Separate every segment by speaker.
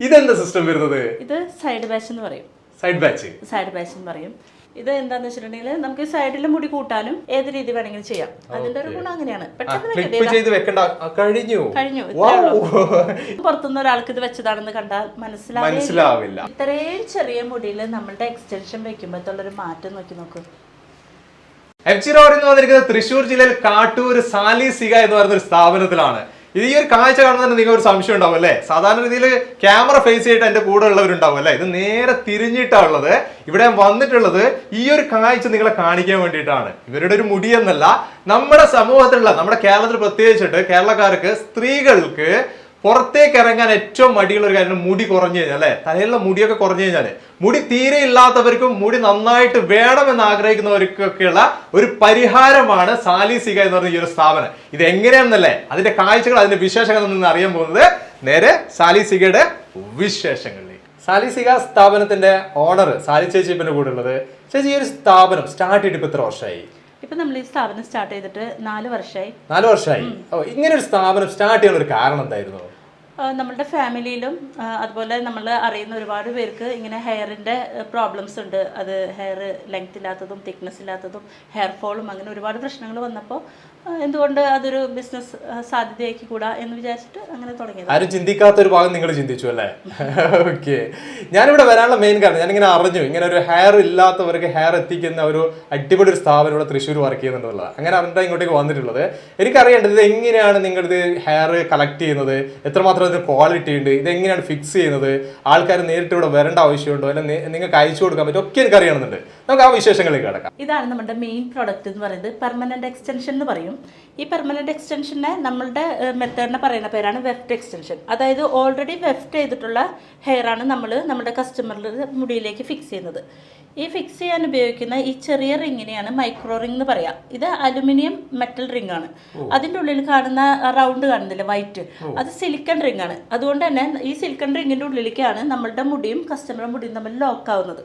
Speaker 1: ഇതെന്താ സിസ്റ്റം വരുന്നത്?
Speaker 2: ഇത് സൈഡ് ബാച്ച് എന്ന് പറയും.
Speaker 1: സൈഡ് ബാച്ച്
Speaker 2: സൈഡ് ബാച്ച് എന്ന് പറയും. ഇത് എന്താന്ന് വെച്ചിട്ടുണ്ടെങ്കിൽ നമുക്ക് സൈഡിൽ മുടി കൂട്ടാനും ഏത് രീതി വേണമെങ്കിലും ചെയ്യാം. അതിന്റെ ഒരു ഗുണം അങ്ങനെയാണ്. പെട്ടെന്ന്
Speaker 1: കഴിഞ്ഞു.
Speaker 2: കഴിഞ്ഞു. പുറത്തുനിന്ന് ഒരാൾക്ക് ഇത് വെച്ചതാണെന്ന് കണ്ടാൽ മനസ്സിലാവില്ല. ഇത്രയും ചെറിയ മുടിയിൽ നമ്മളുടെ എക്സ്റ്റൻഷൻ വെക്കുമ്പോഴത്തുള്ള ഒരു മാറ്റം നോക്കി നോക്കൂ.
Speaker 1: എഫ് ജി റോഡ് എന്ന് വന്നിരിക്കുന്നത് തൃശ്ശൂർ ജില്ലയിൽ കാട്ടൂർ സാലി സിഗ എന്ന് പറയുന്ന ഒരു സ്ഥാപനത്തിലാണ്. ഇത് ഈ ഒരു കാഴ്ച കാണുന്നതിന് നിങ്ങൾക്ക് ഒരു സംശയം ഉണ്ടാവും അല്ലേ? സാധാരണ രീതിയിൽ ക്യാമറ ഫേസ് ചെയ്തിട്ട് എന്റെ കൂടെ ഉള്ളവരുണ്ടാവും അല്ലേ? ഇത് നേരെ തിരിഞ്ഞിട്ടാണ് ഉള്ളത്. ഇവിടെ വന്നിട്ടുള്ളത് ഈ ഒരു കാഴ്ച നിങ്ങളെ കാണിക്കാൻ വേണ്ടിയിട്ടാണ്. ഇവരുടെ ഒരു മുടിയെന്നല്ല നമ്മുടെ സമൂഹത്തിലുള്ള നമ്മുടെ കേരളത്തിൽ പ്രത്യേകിച്ചിട്ട് കേരളക്കാർക്ക് സ്ത്രീകൾക്ക് പുറത്തേക്ക് ഇറങ്ങാൻ ഏറ്റവും മടിയുള്ള ഒരു കാര്യം മുടി കുറഞ്ഞു കഴിഞ്ഞാൽ അല്ലെ? തലയിലുള്ള മുടിയൊക്കെ കുറഞ്ഞു കഴിഞ്ഞാൽ മുടി തീരെ ഇല്ലാത്തവർക്കും മുടി നന്നായിട്ട് വേണമെന്ന് ആഗ്രഹിക്കുന്നവർക്കൊക്കെയുള്ള ഒരു പരിഹാരമാണ് സാലിസിക എന്ന് പറഞ്ഞ ഈ ഒരു സ്ഥാപനം. ഇത് എങ്ങനെയാണെന്നല്ലേ? അതിന്റെ കാഴ്ചകൾ അതിന്റെ വിശേഷങ്ങൾ നിന്ന് അറിയാൻ പോകുന്നത് നേരെ സാലിസികയുടെ വിശേഷങ്ങളിലേക്ക്. സാലിസിക സ്ഥാപനത്തിന്റെ ഓണർ സാലി ചേച്ചി ഇപ്പന്റെ കൂടെ ഉള്ളത്. ചേച്ചി ഈ ഒരു സ്ഥാപനം സ്റ്റാർട്ട് ചെയ്തിട്ട് ഇപ്പൊ എത്ര വർഷമായി?
Speaker 2: ഇപ്പൊ നമ്മൾ ഈ സ്ഥാപനം സ്റ്റാർട്ട് ചെയ്തിട്ട് നാല് വർഷമായി.
Speaker 1: നാല് വർഷമായി. ഇങ്ങനെ ഒരു സ്ഥാപനം സ്റ്റാർട്ട് ചെയ്യാനുള്ള ഒരു കാരണം എന്തായിരുന്നു?
Speaker 2: നമ്മളുടെ ഫാമിലിയിലും അതുപോലെ നമ്മൾ അറിയുന്ന ഒരുപാട് പേർക്ക് ഇങ്ങനെ ഹെയറിന്റെ പ്രോബ്ലംസ് ഉണ്ട്. അത് ഹെയർ ലെങ്ത് ഇല്ലാത്തതും തിക്നെസ് ഇല്ലാത്തതും ഹെയർ ഫോളും അങ്ങനെ ഒരുപാട് പ്രശ്നങ്ങൾ വന്നപ്പോൾ എന്തുകൊണ്ട് അതൊരു ബിസിനസ് സാധ്യതയാക്കി കൂടാ എന്ന് വിചാരിച്ചിട്ട് അങ്ങനെ തുടങ്ങിയത്.
Speaker 1: ആരും ചിന്തിക്കാത്ത ഒരു ഭാഗം നിങ്ങൾ ചിന്തിച്ചു അല്ലേ? ഓക്കെ ഞാനിവിടെ വരാനുള്ള മെയിൻ കാരണം ഞാനിങ്ങനെ അറിഞ്ഞു ഇങ്ങനെ ഒരു ഹെയർ ഇല്ലാത്തവർക്ക് ഹെയർ എത്തിക്കുന്ന ഒരു അടിപൊളി ഒരു സ്ഥാപനം ഇവിടെ തൃശ്ശൂർ വർക്ക് ചെയ്യുന്നുണ്ടല്ലോ അങ്ങനെ അവരുടെ ഇങ്ങോട്ടേക്ക് വന്നിട്ടുള്ളത്. എനിക്കറിയേണ്ടത് ഇത് എങ്ങനെയാണ് നിങ്ങളിത് ഹെയർ കളക്ട് ചെയ്യുന്നത്? എത്രമാത്രം ഇതിന് ക്വാളിറ്റി ഉണ്ട്? ഇത് എങ്ങനെയാണ് ഫിക്സ് ചെയ്യുന്നത്? ആൾക്കാർ നേരിട്ട് ഇവിടെ വരേണ്ട ആവശ്യമുണ്ടോ? അല്ലെങ്കിൽ നിങ്ങൾക്ക് അയച്ചു കൊടുക്കാൻ പറ്റും ഒക്കെ എനിക്ക് അറിയണമെന്നുണ്ട് നമുക്ക് ആ വിശേഷങ്ങളിലേക്ക് കിടക്കാം.
Speaker 2: ഇതാണ് നമ്മുടെ മെയിൻ പ്രോഡക്റ്റ് എന്ന് പറയുന്നത് പെർമനന്റ് എക്സ്റ്റൻഷൻ എന്ന് പറയും. ഈ പെർമനന്റ് എക്സ്റ്റൻഷനെ നമ്മളുടെ മെത്തേഡിനെ പറയുന്ന പേരാണ് വെഫ്റ്റ് എക്സ്റ്റൻഷൻ അതായത് ഓൾറെഡി വെഫ്റ്റ് ചെയ്തിട്ടുള്ള ഹെയർ ആണ് നമ്മൾ നമ്മുടെ കസ്റ്റമറിൽ മുടിയിലേക്ക് ഫിക്സ് ചെയ്യുന്നത്. ഈ ഫിക്സ് ചെയ്യാൻ ഉപയോഗിക്കുന്ന ഈ ചെറിയ റിങ്ങിനെയാണ് മൈക്രോ റിംഗ് എന്ന് പറയാം. ഇത് അലുമിനിയം മെറ്റൽ റിംഗ് ആണ്. അതിന്റെ ഉള്ളിൽ കാണുന്ന റൗണ്ട് കാണുന്നില്ല വൈറ്റ് അത് സിലിക്കൺ റിംഗ് ആണ്. അതുകൊണ്ട് തന്നെ ഈ സിലിക്കൺ റിങ്ങിന്റെ ഉള്ളിലേക്കാണ് നമ്മളുടെ മുടിയും കസ്റ്റമറുടെ മുടിയും തമ്മിൽ ലോക്ക് ആവുന്നത്.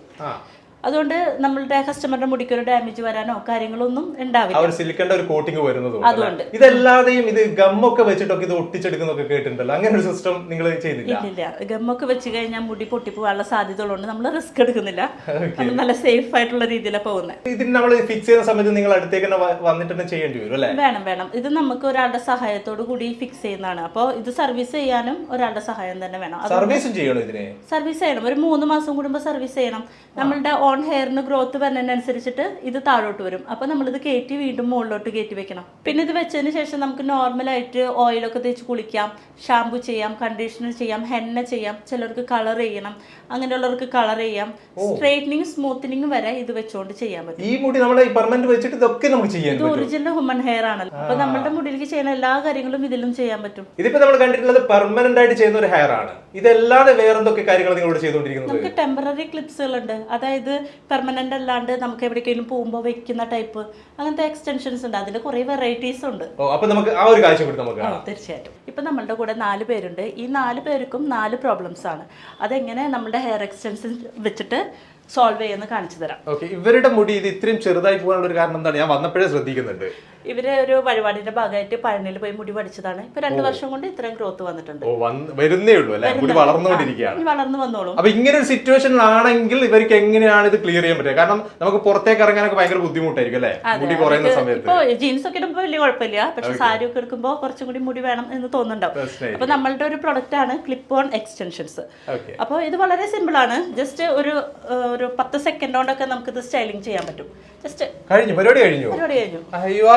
Speaker 2: അതുകൊണ്ട് നമ്മളുടെ കസ്റ്റമറിന്റെ മുടിക്ക് ഒരു ഡാമേജ് വരാനോ കാര്യങ്ങളൊന്നും ഉണ്ടാവില്ല.
Speaker 1: ഒരു സിലിക്കന്റെ ഒരു കോട്ടിങ് വരുന്നത്
Speaker 2: അതുകൊണ്ട്.
Speaker 1: ഇതല്ലാതെയും ഇത് ഗമ്മൊക്കെ വെച്ചിട്ടൊക്കെ ഇത് ഒട്ടിച്ചെടുക്കുന്നൊക്കെ കേട്ടിട്ടുണ്ടല്ലോ. അങ്ങനെ ഒരു സിസ്റ്റം നിങ്ങൾ ചെയ്തില്ല?
Speaker 2: ഇല്ല ഗമ്മൊക്കെ വെച്ച് കഴിഞ്ഞാൽ മുടി പൊട്ടിപ്പോകാനുള്ള സാധ്യതകളുണ്ട് നമ്മൾ റിസ്ക് എടുക്കുന്നില്ല. നമ്മൾ നല്ല സേഫ് ആയിട്ടുള്ള രീതിയിലാണ് പോകുന്നത്
Speaker 1: ഇതിന് നമ്മൾ ഫിക്സ് ചെയ്യുന്ന സമയത്ത് നിങ്ങൾ അടുത്തേക്ക് തന്നെ വന്നിട്ട് തന്നെ ചെയ്യേണ്ടി വരും അല്ലേ?
Speaker 2: വേണം വേണം. ഇത് നമുക്ക് ഒരാളുടെ സഹായത്തോട് കൂടി ഫിക്സ് ചെയ്യുന്നതാണ്. അപ്പോൾ ഇത് സർവീസ് ചെയ്യാനും ഒരാളുടെ സഹായം തന്നെ വേണം.
Speaker 1: സർവീസും ചെയ്യണോ ഇതിനെ?
Speaker 2: സർവീസ് ചെയ്യണം. ഒരു മൂന്ന് മാസം കൂടുമ്പോൾ സർവീസ് ചെയ്യണം. നമ്മളുടെ ഓൺ ഹെയറിന് ഗ്രോത്ത് വരുന്നതിനനുസരിച്ചിട്ട് ഇത് താഴോട്ട് വരും. അപ്പോൾ നമ്മളിത് കയറ്റി വീണ്ടും മുകളിലോട്ട് കയറ്റി വെക്കണം. പിന്നെ ഇത് വെച്ചതിന് ശേഷം നമുക്ക് നോർമലായിട്ട് ഓയിലൊക്കെ തേച്ച് കുളിക്കാം. ഷാമ്പു ചെയ്യാം കണ്ടീഷണർ ചെയ്യാം ഹെന്ന ചെയ്യാം. ചിലർക്ക് കളർ ചെയ്യണം. അങ്ങനെയുള്ളവർക്ക് കളർ ചെയ്യാം. സ്ട്രൈറ്റനിങ് സ്മൂത്തനിങ് വരെ ഇത് വെച്ചുകൊണ്ട് ചെയ്യാൻ പറ്റും.
Speaker 1: ഈ മുടി പെർമനന്റ് വെച്ചിട്ട് ഇതൊക്കെ നമുക്ക് ചെയ്യാൻ
Speaker 2: ഇത് ഒറിജിനൽ ഹ്യൂമൻ ഹെയർ ആണല്ലോ. അപ്പൊ നമ്മുടെ മുടിയിലേക്ക് ചെയ്യുന്ന എല്ലാ കാര്യങ്ങളും ഇതിലും ചെയ്യാൻ പറ്റും.
Speaker 1: ഇതിപ്പോ നമ്മൾ കണ്ടിട്ടുള്ളത് പെർമനന്റ് ആയിട്ട് ചെയ്യുന്ന ഒരു ഹെയർ ആണ്. ഇതല്ലാതെ വേറെന്തൊക്കെ കാര്യങ്ങൾ നിങ്ങൾ ഇവിടെ ചെയ്തുകൊണ്ടിരിക്കുന്നത്?
Speaker 2: നമുക്ക് ടെമ്പററി ക്ലിപ്സുകൾ ഉണ്ട് അതായത് പെർമനന്റ് അല്ലാണ്ട് നമുക്ക് എവിടേക്കെങ്കിലും പോകുമ്പോൾ വെക്കുന്ന ടൈപ്പ് അങ്ങനത്തെ എക്സ്റ്റൻഷൻസ് ഉണ്ട്. അതിൽ കുറേ വെറൈറ്റീസ് ഉണ്ട്.
Speaker 1: ഓ അപ്പൊ നമുക്ക് ആ ഒരു കാഴ്ച നമുക്ക്
Speaker 2: തീർച്ചയായിട്ടും. ഇപ്പം നമ്മളുടെ കൂടെ നാല് പേരുണ്ട്. ഈ നാല് പേർക്കും നാല് പ്രോബ്ലംസ് ആണ്. അതെങ്ങനെ നമ്മുടെ ഹെയർ എക്സ്റ്റൻഷൻ വെച്ചിട്ട് സോൾവ് ചെയ്യുന്ന കാണിച്ചു തരാം.
Speaker 1: ഓക്കെ ഇവരുടെ മുടി ഇത് ഇത്രയും ചെറുതായി പോകാനുള്ള ഒരു കാരണം എന്താണ്? ഞാൻ വന്നപ്പോഴേ ശ്രദ്ധിക്കുന്നുണ്ട്.
Speaker 2: ഇവർ ഒരു വഴിപാടിന്റെ ഭാഗമായിട്ട് പഴനിയിൽ പോയി മുടി പഠിച്ചതാണ് ഇപ്പൊ രണ്ടു വർഷം കൊണ്ട് ഇത്രയും ഗ്രോത്ത് വന്നിട്ടുണ്ട്.
Speaker 1: ഓ വന്ന് വരുന്നേ ഉള്ളൂ അല്ലെ? മുടി വളർന്നുകൊണ്ടിരിക്കുകയാണ്.
Speaker 2: വളർന്നു വന്നോളും.
Speaker 1: അപ്പൊ ഇങ്ങനെ ഒരു സിറ്റുവേഷൻ ആണെങ്കിൽ ഇവർക്ക് എങ്ങനെയാണ് ഇത് ക്ലിയർ ചെയ്യാൻ പറ്റുക? കാരണം നമുക്ക് പുറത്തേക്ക് ഇറങ്ങാനൊക്കെ ഭയങ്കര ബുദ്ധിമുട്ടായിരിക്കും അല്ലെ? മുടി കുറയുന്ന സമയത്ത്.
Speaker 2: ഇപ്പൊ ജീൻസ് ഒക്കെ ഇടുമ്പോ വലിയ കുഴപ്പമില്ല. പക്ഷെ സാരി ഒക്കെ എടുക്കുമ്പോൾ കുറച്ചും കൂടി മുടി വേണം എന്ന് തോന്നുന്നുണ്ടാവും. അപ്പൊ നമ്മളുടെ ഒരു പ്രൊഡക്റ്റ് ആണ് ക്ലിപ്പ് ഓൺ എക്സ്റ്റൻഷൻസ്
Speaker 1: അപ്പൊ
Speaker 2: അപ്പോൾ ഇത് വളരെ സിമ്പിൾ ആണ്. ജസ്റ്റ് ഒരു ഒരു പത്ത് സെക്കൻഡ് കൊണ്ടൊക്കെ നമുക്ക് ഇത് സ്റ്റൈലിംഗ് ചെയ്യാൻ പറ്റും. ജസ്റ്റ്
Speaker 1: കഴിഞ്ഞു? പരിപാടി കഴിഞ്ഞു?
Speaker 2: പരിപാടി കഴിഞ്ഞു.
Speaker 1: അയ്യോ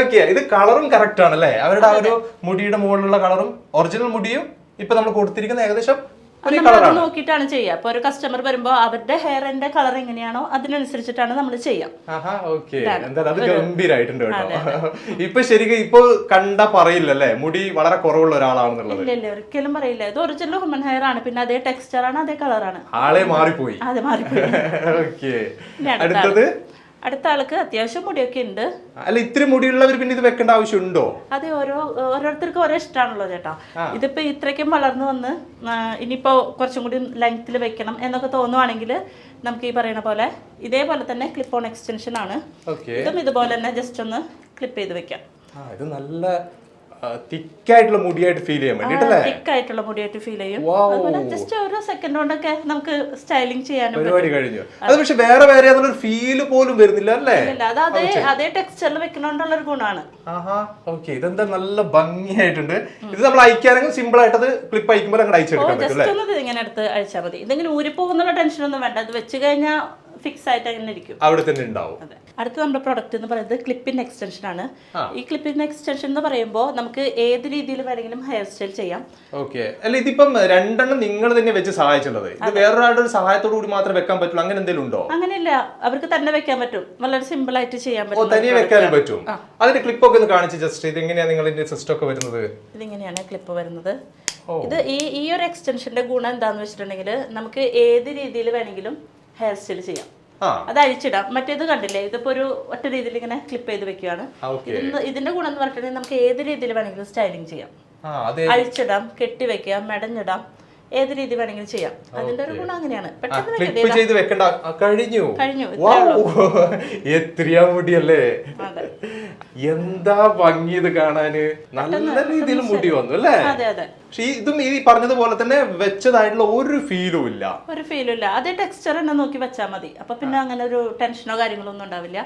Speaker 1: ഓക്കെ ഇത് കളറും കറക്റ്റ് ആണ് അല്ലേ അവരുടെ ആ ഒരു മുടിയുടെ മുകളിലുള്ള കളറും ഒറിജിനൽ മുടിയും ഇപ്പൊ നമ്മൾ കൊടുത്തിരിക്കുന്ന ഏകദേശം
Speaker 2: നമ്മളത് നോക്കിയിട്ടാണ് ചെയ്യുക. അപ്പോൾ ഒരു കസ്റ്റമർ വരുമ്പോ അവരുടെ ഹെയറിന്റെ കളർ എങ്ങനെയാണോ അതിനനുസരിച്ചിട്ടാണ് നമ്മൾ
Speaker 1: എന്തായാലും അത് ഗംഭീരായിട്ടുണ്ട് കേട്ടോ. ഇപ്പൊ ശരിക്കും ഇപ്പൊ കണ്ട പറയില്ലല്ലേ? മുടി വളരെ കുറവുള്ള ഒരാളാണെന്നുള്ളത്.
Speaker 2: ഇല്ല ഇല്ല ഒരിക്കലും പറയില്ല. ഇത് ഒറിജിനൽ ഹ്യൂമൻ ഹെയർ ആണ്. പിന്നെ അതേ ടെക്സ്ചർ ആണ് അതേ കളറാണ്
Speaker 1: ആളെ മാറിപ്പോയി.
Speaker 2: അതെ മാറിപ്പോയി.
Speaker 1: ഓക്കെ അടുത്തത്
Speaker 2: അടുത്ത ആൾക്ക് അത്യാവശ്യം മുടിയൊക്കെ ഉണ്ട്.
Speaker 1: അല്ല ഇത്തിരി മുടിയുള്ളവർ പിന്നെ ഇത് വെക്കേണ്ട ആവശ്യമുണ്ടോ?
Speaker 2: അതെ ഓരോ ഓരോരുത്തർക്കും ഓരോ ഇഷ്ടമാണല്ലോ ചേട്ടാ ഇതിപ്പോ ഇത്രയ്ക്കും വളർന്നു വന്ന് ഇനിയിപ്പോ കുറച്ചും കൂടി ലെങ്ത്തിൽ വെക്കണം എന്നൊക്കെ തോന്നുവാണെങ്കിൽ നമുക്ക് ഈ പറയുന്ന പോലെ ഇതേപോലെ തന്നെ ക്ലിപ്പ് ഓൺ എക്സ്റ്റൻഷൻ ആണ് ഇതും ഇതുപോലെ തന്നെ ജസ്റ്റ് ഒന്ന് ക്ലിപ്പ് ചെയ്ത് വെക്കാം.
Speaker 1: ആ ഇത് നല്ല തിക്കായിട്ടുള്ള മുടിയായിട്ട് ഫീൽ ചെയ്യാൻ വേണ്ടിട്ടല്ലേ
Speaker 2: തിക്കായിട്ടുള്ള മുടിയായിട്ട് ഫീൽ ചെയ്യും. ജസ്റ്റ് ഒരു സെക്കൻഡ് കൊണ്ടൊക്കെ നമുക്ക് സ്റ്റൈലിംഗ് ചെയ്യാനും
Speaker 1: പരിപാടി കഴിഞ്ഞു. അത് പക്ഷെ വേറെ വേറെ അതിനൊരു ഫീൽ പോലും വരുന്നില്ല അല്ലേ?
Speaker 2: അത് അതേ അതേ ടെക്സ്ചറിൽ വെക്കണോണ്ടുള്ള ഒരു ഗുണമാണ്
Speaker 1: ആഹാ. ഓക്കെ ഇതെന്താ നല്ല ഭംഗിയായിട്ടുണ്ട്. ഇത് നമ്മൾ അയക്കാനെങ്കിൽ സിമ്പിൾ ആയിട്ട് അത് ക്ലിപ്പ് അയക്കുമ്പോൾ അങ്ങോട്ട് അയച്ചെടുക്കാൻ പറ്റും
Speaker 2: ജസ്റ്റ് ഒന്ന് ഇത് ഇങ്ങനെ എടുത്ത് അയച്ചാൽ മതി. ഇതെങ്കിലും ടെൻഷൻ ഒന്നും വേണ്ട. അത് വെച്ച് കഴിഞ്ഞാൽ ഫിക്സ് ആയിട്ട് അങ്ങനെ ഇരിക്കും.
Speaker 1: അവിടെ തന്നെ ഉണ്ടാവും.
Speaker 2: അടുത്ത നമ്മുടെ പ്രൊഡക്റ്റ് എന്ന് പറയുന്നത് ക്ലിപ്പിൻ എക്സ്റ്റൻഷൻ ആണ്. ഈ ക്ലിപ്പിൻ എക്സ്റ്റൻഷൻ എന്ന് പറയുമ്പോൾ നമുക്ക് ഏത് രീതിയിൽ വേണമെങ്കിലും ഹെയർ സ്റ്റൈൽ ചെയ്യാം.
Speaker 1: ഓക്കെ അല്ല ഇതിപ്പം രണ്ടെണ്ണം നിങ്ങൾ തന്നെ വെച്ച് സഹായിച്ചുള്ളത്. ഇത് വേറൊരാളുടെ ഒരു സഹായത്തോടു കൂടി മാത്രമേ വെക്കാൻ പറ്റുള്ളൂ. അങ്ങനെ എന്തെങ്കിലും ഉണ്ടോ?
Speaker 2: അങ്ങനെയല്ല. അവർക്ക് തന്നെ വെക്കാൻ പറ്റും. വളരെ സിമ്പിൾ ആയിട്ട് ചെയ്യാൻ പറ്റും
Speaker 1: തനിയെ വെക്കാനും പറ്റും. അതിന്റെ ക്ലിപ്പ് ഒക്കെ ഒന്ന് കാണിച്ച് ജസ്റ്റ് ഇത് എങ്ങനെയാണ് നിങ്ങളുടെ സിസ്റ്റം ഒക്കെ വരുന്നത്?
Speaker 2: ഇതിങ്ങനെയാണ് ക്ലിപ്പ് വരുന്നത്. ഇത് ഈ ഈ ഒരു എക്സ്റ്റൻഷന്റെ ഗുണം എന്താണെന്ന് വെച്ചിട്ടുണ്ടെങ്കിൽ നമുക്ക് ഏത് രീതിയിൽ വേണമെങ്കിലും ഹെയർ സ്റ്റൈൽ ചെയ്യാം. അത് അഴിച്ചിടാം. മറ്റേത് കണ്ടില്ലേ? ഇതിപ്പോ ഒരു ഒറ്റ രീതിയിൽ ഇങ്ങനെ ക്ലിപ്പ് ചെയ്ത് വെക്കുകയാണ് ഇതിന്റെ ഗുണം എന്ന് പറഞ്ഞിട്ടുണ്ടെങ്കിൽ നമുക്ക് ഏത് രീതിയിൽ വേണമെങ്കിലും സ്റ്റൈലിംഗ് ചെയ്യാം. അഴിച്ചിടാം കെട്ടി വെക്കാം മെടഞ്ഞിടാം. ഏത് രീതി വേണമെങ്കിലും ചെയ്യാം. അതിന്റെ ഒരു ഗുണം അങ്ങനെയാണ്. പെട്ടെന്ന്
Speaker 1: ചെയ്ത് വെക്കണ്ട. കഴിഞ്ഞു.
Speaker 2: കഴിഞ്ഞു.
Speaker 1: എത്രയാ മുടിയല്ലേ? എന്താ ഭംഗി ഇത് കാണാന്? നല്ല രീതിയിൽ മുടി വന്നു അല്ലേ?
Speaker 2: അതെ അതെ.
Speaker 1: പക്ഷെ ഇതും ഈ പറഞ്ഞതുപോലെ തന്നെ വെച്ചതായിട്ടുള്ള ഒരു ഫീലും ഇല്ല.
Speaker 2: ഒരു ഫീലും ഇല്ല. അതേ ടെക്സ്ചർ തന്നെ നോക്കി വെച്ചാൽ മതി. അപ്പൊ പിന്നെ അങ്ങനെ ഒരു ടെൻഷനോ കാര്യങ്ങളോ ഒന്നും ഉണ്ടാവില്ല.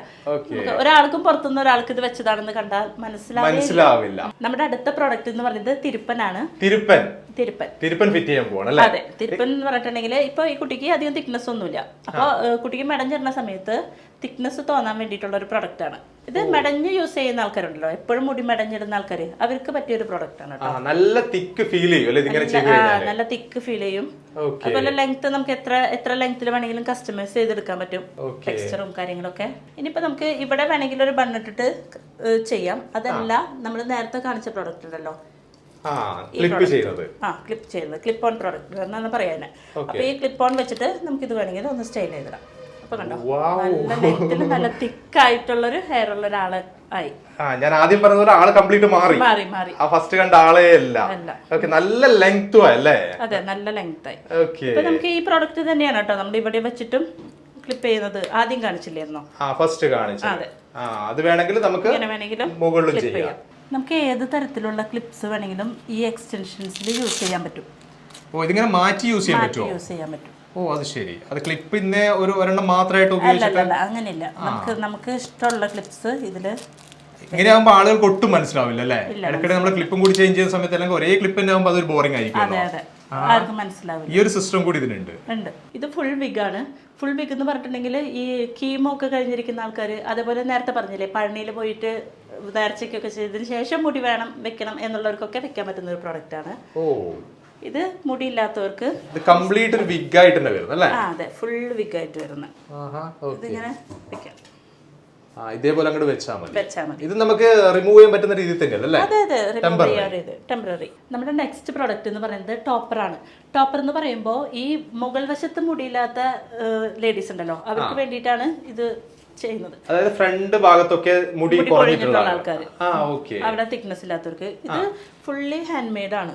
Speaker 2: ഒരാൾക്കും പുറത്തുനിന്ന് ഒരാൾക്ക് ഇത് വെച്ചതാണെന്ന് കണ്ടാൽ മനസ്സിലാവില്ല
Speaker 1: മനസ്സിലാവില്ല.
Speaker 2: നമ്മുടെ അടുത്ത പ്രോഡക്റ്റ് എന്ന് പറയുന്നത് തിരുപ്പനാണ്.
Speaker 1: തിരുപ്പൻ.
Speaker 2: തിരുപ്പൻ.
Speaker 1: തിരുപ്പൻ ഫിറ്റ് ചെയ്യാൻ പോകണം
Speaker 2: അതെ. തിരുപ്പൻ എന്ന് പറഞ്ഞിട്ടുണ്ടെങ്കിൽ ഇപ്പൊ ഈ കുട്ടിക്ക് അധികം തിക്നെസ് ഒന്നുമില്ല. അപ്പൊ കുട്ടിക്ക് മെടം ചേരുന്ന സമയത്ത് തിക്നെസ് തോന്നാൻ വേണ്ടിയിട്ടുള്ള ഒരു പ്രൊഡക്റ്റ് ആണ്. ഇത് മെടഞ്ഞ് യൂസ് ചെയ്യുന്ന ആൾക്കാരുണ്ടല്ലോ. എപ്പോഴും മുടി മെടഞ്ഞിടുന്ന ആൾക്കാർ അവർക്ക് പറ്റിയ ഒരു പ്രൊഡക്റ്റ് ആണ്
Speaker 1: നല്ല തിക്ക് ഫീൽ ചെയ്യും
Speaker 2: നല്ല തിക്ക് ഫീൽ ചെയ്യും. അതുപോലെ ലെങ്ത് നമുക്ക് എത്ര എത്ര ലെങ്ത്തിൽ വേണമെങ്കിലും കസ്റ്റമൈസ് ചെയ്തെടുക്കാൻ പറ്റും. ടെക്സ്ചറും കാര്യങ്ങളൊക്കെ. ഇനിയിപ്പോ നമുക്ക് ഇവിടെ വേണമെങ്കിൽ ഒരു ബണ്ണിട്ടിട്ട് ചെയ്യാം. അതല്ല നമ്മൾ നേരത്തെ കാണിച്ച പ്രോഡക്റ്റ് ഉണ്ടല്ലോ.
Speaker 1: ക്ലിപ്പ് ചെയ്യുന്നത്.
Speaker 2: ആ ക്ലിപ്പ് ചെയ്യുന്നത്. ക്ലിപ്പ് ഓൺ പ്രോഡക്റ്റ് എന്നാണ് പറയാനെ. അപ്പൊ ഈ ക്ലിപ്പ് ഓൺ വെച്ചിട്ട് നമുക്ക് ഇത് വേണമെങ്കിൽ ഒന്ന് സ്റ്റൈൽ ചെയ്തിടാം. അപ്പൊ കണ്ടോ? നല്ല ലെങ്ത്തിൽ നല്ല തിക്കായിട്ടുള്ളൊരു ഹെയർ ഉള്ള ഒരാൾ ആയി.
Speaker 1: ആ ഞാൻ ആദ്യം പറഞ്ഞ പോലെ ആൾ കംപ്ലീറ്റ് മാറി.
Speaker 2: മാറി മാറി.
Speaker 1: ആ ഫസ്റ്റ് കണ്ട ആളേ അല്ല. ഓക്കെ നല്ല ലെങ്തും അല്ലേ
Speaker 2: അതെ നല്ല ലെങ്ത് ആയി.
Speaker 1: ഓക്കെ
Speaker 2: നമുക്ക് ഈ പ്രോഡക്റ്റ് തന്നെയാണ് കേട്ടോ നമ്മൾ ഇവിടെ വെച്ചിട്ടും ക്ലിപ്പ് ചെയ്യുന്നത്. ആദ്യം കാണിച്ചില്ലായിരുന്നോ?
Speaker 1: ആ ഫസ്റ്റ് കാണിച്ചു
Speaker 2: അതെ.
Speaker 1: ആ അത് വേണമെങ്കിൽ നമുക്ക് മുകളിലും ചെയ്യാം.
Speaker 2: നമുക്ക് ഏത് തരത്തിലുള്ള ക്ലിപ്സ് വേണമെങ്കിലും ഈ എക്സ്റ്റൻഷൻസിൽ യൂസ് ചെയ്യാൻ പറ്റും.
Speaker 1: ഓ ഇതിങ്ങനെ മാറ്റി യൂസ് ചെയ്യാൻ
Speaker 2: മാറ്റി യൂസ് ചെയ്യാൻ പറ്റും.
Speaker 1: ഓ അത് ശരി. അത് ക്ലിപ്പ് ഇന്നെ ഒരു ഒരെണ്ണം മാത്രമായിട്ട് ഉപയോഗിച്ചിട്ട്?
Speaker 2: അല്ലല്ല അങ്ങനെയില്ല. നമുക്ക് നമുക്ക് ഇഷ്ടമുള്ള ക്ലിപ്സ് ഇതിൽ
Speaker 1: ഇങ്ങനെ ആകുമ്പോൾ ആളുകൾക്ക് ഒട്ടും മനസ്സിലാവില്ല അല്ലേ? ഇടയ്ക്കിടെ നമ്മൾ ക്ലിപ്പും കൂടി ചേഞ്ച് ചെയ്യുന്ന സമയത്ത് അല്ലെങ്കിൽ ഒരേ ക്ലിപ്പ് തന്നെ ആകുമ്പോൾ അതൊരു ബോറിംഗ് ആയിരിക്കും
Speaker 2: അതെ അതെ. ആർക്കും മനസ്സിലാവില്ല.
Speaker 1: ഈ ഒരു സിസ്റ്റം കൂടി ഇതിനുണ്ട്.
Speaker 2: ഉണ്ട്. ഇത് ഫുൾ വിഗ് ആണ്. ഫുൾ വിഗ് എന്ന് പറഞ്ഞിട്ടുണ്ടെങ്കിൽ ഈ കീമോ ഒക്കെ കഴിഞ്ഞിരിക്കുന്ന ആൾക്കാർ അതേപോലെ നേരത്തെ പറഞ്ഞില്ലേ പഴനിയിൽ പോയിട്ട് നേർച്ചയ്ക്കൊക്കെ ചെയ്തതിന് ശേഷം മുടി വേണം വെക്കണം എന്നുള്ളവർക്കൊക്കെ വെക്കാൻ പറ്റുന്ന ഒരു പ്രോഡക്റ്റ് ആണ്.
Speaker 1: ഓ.
Speaker 2: ഇത് മുടിയില്ലാത്തവർക്ക്
Speaker 1: ഇത് കംപ്ലീറ്റ് ഒരു വിഗ് ആയിട്ട് തന്നെ വരുന്നത് അല്ലേ?
Speaker 2: ആ അതെ. ഫുൾ വിഗ് ആയിട്ട് വരുന്നത്.
Speaker 1: ആഹാ, okay.
Speaker 2: ഇതിങ്ങനെ വെക്കാം.
Speaker 1: ആ ഇതേപോലെ അങ്ങോട്ട് വെച്ചാൽ മതി.
Speaker 2: വെച്ചാൽ മതി.
Speaker 1: ഇത് നമുക്ക് റിമൂവ് ചെയ്യാൻ പറ്റുന്ന രീതിയിൽ തന്നെയല്ല? അല്ലേ
Speaker 2: അതെ. അതെ റിമൂവ് ചെയ്യാറിയത് ടെമ്പററി നമ്മുടെ നെക്സ്റ്റ് പ്രോഡക്റ്റ് എന്ന് പറയുന്നത് ടോപ്പർ ആണ്. ടോപ്പർ എന്ന് പറയുമ്പോൾ ഈ മുകൾ വശത്ത് മുടിയില്ലാത്ത ലേഡീസ് ഉണ്ടല്ലോ. അവർക്ക് വേണ്ടിയിട്ടാണ് ഇത് ചെയ്യുന്നത്.
Speaker 1: അതായത് ഫ്രണ്ട് ഭാഗത്തൊക്കെ മുടി
Speaker 2: മുടി
Speaker 1: കുറഞ്ഞിട്ടുള്ള
Speaker 2: ആൾക്കാർ.
Speaker 1: ആ ഓക്കെ
Speaker 2: അവിടെ തിക്നെസ് ഇല്ലാത്തവർക്ക്. ഇത് ഫുള്ളി ഹാൻഡ് മെയ്ഡ് ആണ്.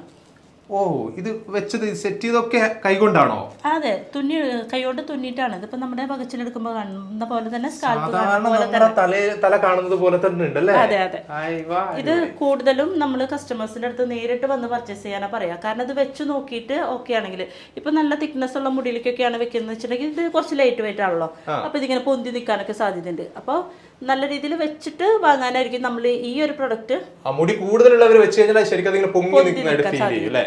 Speaker 1: ഓ ഇത് വെച്ചത് സെറ്റ് ചെയ്തൊക്കെ കൈകൊണ്ടാണോ?
Speaker 2: അതെ തുന്നി കൈകൊണ്ട് തുന്നിയിട്ടാണ്. ഇതിപ്പോ നമ്മുടെ പകച്ചിലെടുക്കുമ്പോൾ കാണുന്ന പോലെ തന്നെ
Speaker 1: തല കാണുന്നത് പോലെ തന്നെ ഉണ്ടല്ലേ?
Speaker 2: അതെ അതെ. ഇത് കൂടുതലും നമ്മൾ കസ്റ്റമേഴ്സിന്റെ അടുത്ത് നേരിട്ട് വന്ന് പർച്ചേസ് ചെയ്യാനാ പറയാ. കാരണം ഇത് വെച്ച് നോക്കിയിട്ട് ഓക്കെ ആണെങ്കിൽ. ഇപ്പൊ നല്ല തിക്നെസ് ഉള്ള മുടിയിലേക്കൊക്കെയാണ് വെക്കുന്നത് വെച്ചിട്ടുണ്ടെങ്കിൽ ഇത് കുറച്ച് ലൈറ്റ് വെയിറ്റ് ആണല്ലോ അപ്പൊ ഇതിങ്ങനെ പൊന്തി നിൽക്കാനൊക്കെ സാധ്യതയുണ്ട്. അപ്പോൾ നല്ല രീതിയിൽ വെച്ചിട്ട് വാങ്ങാനായിരിക്കും നമ്മൾ ഈ ഒരു പ്രൊഡക്റ്റ്
Speaker 1: മുടി കൂടുതലുള്ളവർ വെച്ച് കഴിഞ്ഞാൽ ശരിക്കും പൊങ്ങി നിൽക്കുന്നതായിട്ട് ഫീൽ ചെയ്യും അല്ലേ?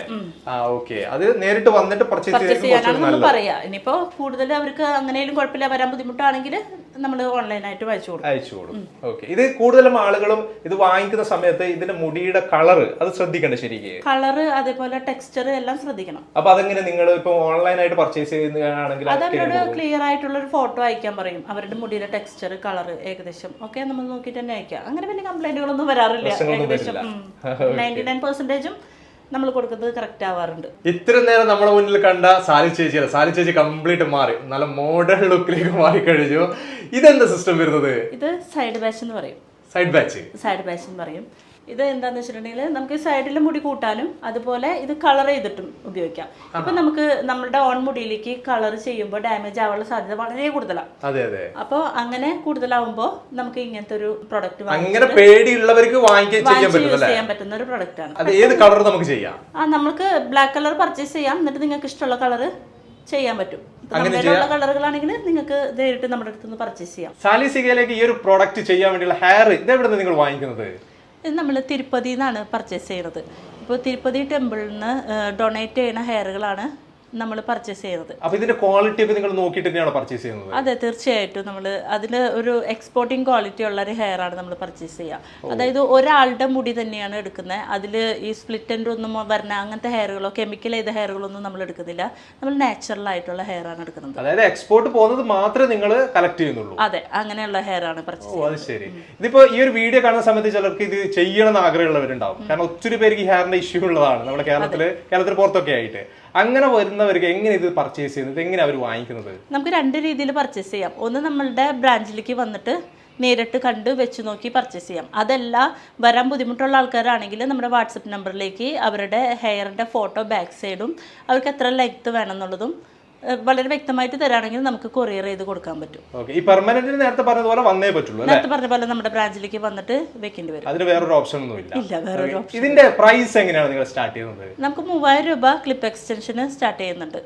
Speaker 1: ആ ഓക്കെ അത് നേരിട്ട് വന്നിട്ട് പർച്ചേസ്
Speaker 2: ചെയ്യാനാണ് നമ്മൾ പറയാ. ഇനിയിപ്പോ കൂടുതൽ അവർക്ക് അങ്ങനെയും കുഴപ്പമില്ല. വരാൻ ബുദ്ധിമുട്ടാണെങ്കിൽ നമ്മൾ ഓൺലൈനായിട്ട് വായിച്ചു കൊടുക്കും.
Speaker 1: അയച്ചു കൊടുക്കും. ഓക്കെ ഇത് കൂടുതലും ആളുകളും ഇത് വാങ്ങിക്കുന്ന സമയത്ത് ഇതിന്റെ മുടിയുടെ കളർ അത് ശ്രദ്ധിക്കണം ശരിക്കും?
Speaker 2: കളർ അതേപോലെ ടെക്സ്ചർ എല്ലാം ശ്രദ്ധിക്കണം.
Speaker 1: അപ്പൊ അതെങ്ങനെ നിങ്ങൾ ഇപ്പൊ ഓൺലൈനായിട്ട് പർച്ചേസ് ചെയ്യുന്നതാണെങ്കിൽ
Speaker 2: അത് അവരോട് ക്ലിയർ ആയിട്ടുള്ള ഒരു ഫോട്ടോ അയക്കാൻ പറയും. അവരുടെ മുടിയുടെ ടെക്സ്ചർ കളർ ഏകദേശം. ഒക്കെ നമ്മൾ നോക്കിയിട്ട് തന്നെ അയക്കാം. അങ്ങനെ പിന്നെ കംപ്ലൈന്റുകളൊന്നും വരാറില്ല. ഏകദേശം. നയന്റി നയൻ പെർസെന്റേജും നമ്മൾ കൊടുക്കുന്നത് കറക്റ്റ് ആവാറുണ്ട്.
Speaker 1: ഇത്ര നേരം നമ്മുടെ മുന്നിൽ കണ്ട സാലി ചേച്ചിയല്ല സാലി ചേച്ചി കംപ്ലീറ്റ് മാറി. നല്ല മോഡേൺ ലുക്കിലേക്ക് മാറി കഴിഞ്ഞു. ഇതെന്താ സിസ്റ്റം വരുന്നത്?
Speaker 2: ഇത് സൈഡ് ബാച്ച് എന്ന് പറയും.
Speaker 1: സൈഡ് ബാച്ച്
Speaker 2: സൈഡ് ബാച്ച് എന്ന് പറയും. ഇത് എന്താന്ന് വെച്ചിട്ടുണ്ടെങ്കിൽ നമുക്ക് സൈഡിൽ മുടി കൂട്ടാനും അതുപോലെ ഇത് കളർ ചെയ്തിട്ടും ഉപയോഗിക്കാം. ഇപ്പൊ നമുക്ക് നമ്മുടെ ഓൺ മുടിയിലേക്ക് കളർ ചെയ്യുമ്പോൾ ഡാമേജ് ആവാനുള്ള സാധ്യത വളരെ കൂടുതലാണ്
Speaker 1: അതെ അതെ.
Speaker 2: അപ്പോൾ അങ്ങനെ കൂടുതലാവുമ്പോൾ നമുക്ക് ഇങ്ങനത്തെ ഒരു പ്രൊഡക്റ്റ്
Speaker 1: അങ്ങനെ പേടിയുള്ളവർക്ക് ചെയ്യാൻ
Speaker 2: യൂസ് പറ്റുന്ന ഒരു പ്രൊഡക്റ്റ് ആണ്.
Speaker 1: ഏത് കളർ നമുക്ക് ചെയ്യാം?
Speaker 2: ആ നമുക്ക് ബ്ലാക്ക് കളർ പർച്ചേസ് ചെയ്യാം. എന്നിട്ട് നിങ്ങൾക്ക് ഇഷ്ടമുള്ള കളർ ചെയ്യാൻ പറ്റും. നമ്മുടെ കളറുകളാണെങ്കിൽ നിങ്ങൾക്ക് നേരിട്ട് നമ്മുടെ അടുത്ത് നിന്ന് പർച്ചേസ് ചെയ്യാം.
Speaker 1: സാലിസികയിലേക്ക് ഈ ഒരു പ്രോഡക്റ്റ് ചെയ്യാൻ വേണ്ടിയുള്ള ഹെയർ ഇത് എവിടെ നിന്ന് നിങ്ങൾ വാങ്ങിക്കുന്നത്?
Speaker 2: ഇത് നമ്മൾ തിരുപ്പതിയിൽ നിന്നാണ് പർച്ചേസ് ചെയ്യുന്നത് ഇപ്പോൾ തിരുപ്പതി ടെമ്പിളിൽ നിന്ന് ഡൊണേറ്റ് ചെയ്യുന്ന ഹെയറുകളാണ് നമ്മൾ പർച്ചേസ് ചെയ്യുന്നത്.
Speaker 1: അപ്പോൾ ഇതിന്റെ ക്വാളിറ്റി ഒക്കെ നിങ്ങൾ നോക്കിയിട്ട് തന്നെയാണ് പർച്ചേസ് ചെയ്യുന്നത്?
Speaker 2: അതെ തീർച്ചയായിട്ടും നമ്മൾ അതിൽ ഒരു എക്സ്പോർട്ടിംഗ് ക്വാളിറ്റി ഉള്ള ഒരു ഹെയർ ആണ് നമ്മൾ പർച്ചേസ് ചെയ്യുക അതായത് ഒരാളുടെ മുടി തന്നെയാണ് എടുക്കുന്നത് അതിൽ ഈ സ്പ്ലിറ്റ് എൻഡ് ഒന്നും വരണ അങ്ങനത്തെ ഹെയറുകളോ കെമിക്കൽ ചെയ്ത ഹെയറുകളൊന്നും നമ്മൾ എടുക്കുന്നില്ല. നമ്മൾ നാച്ചുറൽ ആയിട്ടുള്ള ഹെയർ ആണ് എടുക്കുന്നത്.
Speaker 1: അതായത് എക്സ്പോർട്ട് പോകുന്നത് മാത്രമേ നിങ്ങൾ കളക്ട് ചെയ്യുന്നുള്ളൂ.
Speaker 2: അതെ അങ്ങനെയുള്ള ഹെയർ ആണ് പർച്ചേസ്
Speaker 1: അത് ശരി. ഇതിപ്പോ ഈ ഒരു വീഡിയോ കാണുന്ന സമയത്ത് ചിലർക്ക് ഇത് ചെയ്യണം എന്ന് ആഗ്രഹമുള്ളവരുണ്ടാവും കാരണം ഒത്തിരി പേർക്ക് ഈ ഹെയറിന്റെ ഇഷ്യൂ ഉള്ളതാണ്. നമ്മുടെ കേരളത്തിൽ കേരളത്തിന് പുറത്തൊക്കെ ആയിട്ട്. അങ്ങനെ വരുന്നവർക്ക് എങ്ങനെ ഇത് പർച്ചേസ് ചെയ്യുന്നത്? എങ്ങനെ അവർ വാങ്ങിക്കുന്നത്?
Speaker 2: നമുക്ക് രണ്ട് രീതിയിൽ പർച്ചേസ് ചെയ്യാം. ഒന്ന് നമ്മളുടെ ബ്രാഞ്ചിലേക്ക് വന്നിട്ട് നേരിട്ട് കണ്ട് വെച്ച് നോക്കി പർച്ചേസ് ചെയ്യാം. അതല്ല വരാൻ ബുദ്ധിമുട്ടുള്ള ആൾക്കാരാണെങ്കിൽ നമ്മുടെ വാട്സപ്പ് നമ്പറിലേക്ക് അവരുടെ ഹെയറിന്റെ ഫോട്ടോ ബാക്ക് സൈഡും അവർക്ക് എത്ര ലെങ്ത്ത് വേണമെന്നുള്ളതും വളരെ വ്യക്തമായിട്ട് തരാണെങ്കിൽ നമുക്ക് കൊറിയർ ചെയ്ത് കൊടുക്കാൻ പറ്റും.
Speaker 1: ഈ പെർമനന്റിന് നേരത്തെ പറഞ്ഞതുപോലെ വന്നേ പറ്റുള്ളൂ
Speaker 2: നേരത്തെ പറഞ്ഞ പോലെ നമ്മുടെ ബ്രാഞ്ചിലേക്ക് വന്നിട്ട് വെക്കേണ്ടി വരും.
Speaker 1: അതിന് വേറൊരു ഓപ്ഷൻ ഒന്നും ഇല്ല.
Speaker 2: ഇല്ല വേറൊരു
Speaker 1: ഇതിന്റെ പ്രൈസ് എങ്ങനെയാണ് നിങ്ങൾ സ്റ്റാർട്ട് ചെയ്യുന്നത്?
Speaker 2: നമുക്ക് മൂവായിരം രൂപ ക്ലിപ്പ് എക്സ്റ്റൻഷന് സ്റ്റാർട്ട് ചെയ്യുന്നുണ്ട്.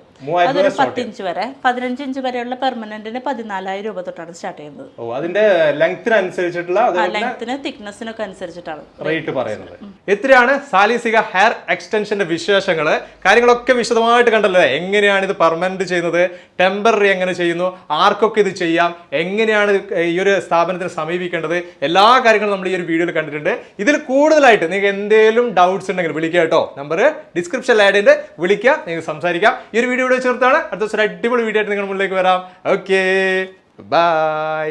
Speaker 2: അതൊരു പത്ത് ഇഞ്ച് വരെ. പതിനഞ്ച് ഇഞ്ച് വരെയുള്ള പെർമനന്റിന് പതിനാലായിരം രൂപ തൊട്ടാണ് സ്റ്റാർട്ട് ചെയ്യുന്നത്.
Speaker 1: ഓ അതിന്റെ ലെങ്തിനനുസരിച്ചിട്ടുള്ള
Speaker 2: ലെങ്ത്തിന് തിക്നെസ്സിനൊക്കെ അനുസരിച്ചിട്ടാണ്.
Speaker 1: റേറ്റ് പറയുന്നത്. എത്രയാണ് സാലിസിക ഹെയർ എക്സ്റ്റൻഷന്റെ വിശേഷങ്ങൾ? കാര്യങ്ങളൊക്കെ വിശദമായിട്ട് കണ്ടല്ലേ? എങ്ങനെയാണ് ഇത് പെർമനന്റ് ചെയ്യുന്നത്? ടെമ്പററി എങ്ങനെ ചെയ്യുന്നു? ആർക്കൊക്കെ ഇത് ചെയ്യാം? എങ്ങനെയാണ് ഈ ഒരു സ്ഥാപനത്തിന് സമീപിക്കേണ്ടത്? എല്ലാ കാര്യങ്ങളും നമ്മൾ ഈ ഒരു വീഡിയോയിൽ കണ്ടിട്ടുണ്ട്. ഇതിൽ കൂടുതലായിട്ട് നിങ്ങൾക്ക് എന്തെങ്കിലും ഡൗട്ട്സ് ഉണ്ടെങ്കിൽ വിളിക്കുക കേട്ടോ. നമ്പർ ഡിസ്ക്രിപ്ഷൻ ആഡ് ചെയ്ത് വിളിക്കുക. നിങ്ങൾക്ക് സംസാരിക്കാം. ഈ ഒരു വീഡിയോ ഇവിടെ ചേർത്താണ് അടുത്ത ദിവസം ഒരു അടിപൊളി വീഡിയോ ആയിട്ട് നിങ്ങൾ മുന്നിലേക്ക് വരാം. Okay bye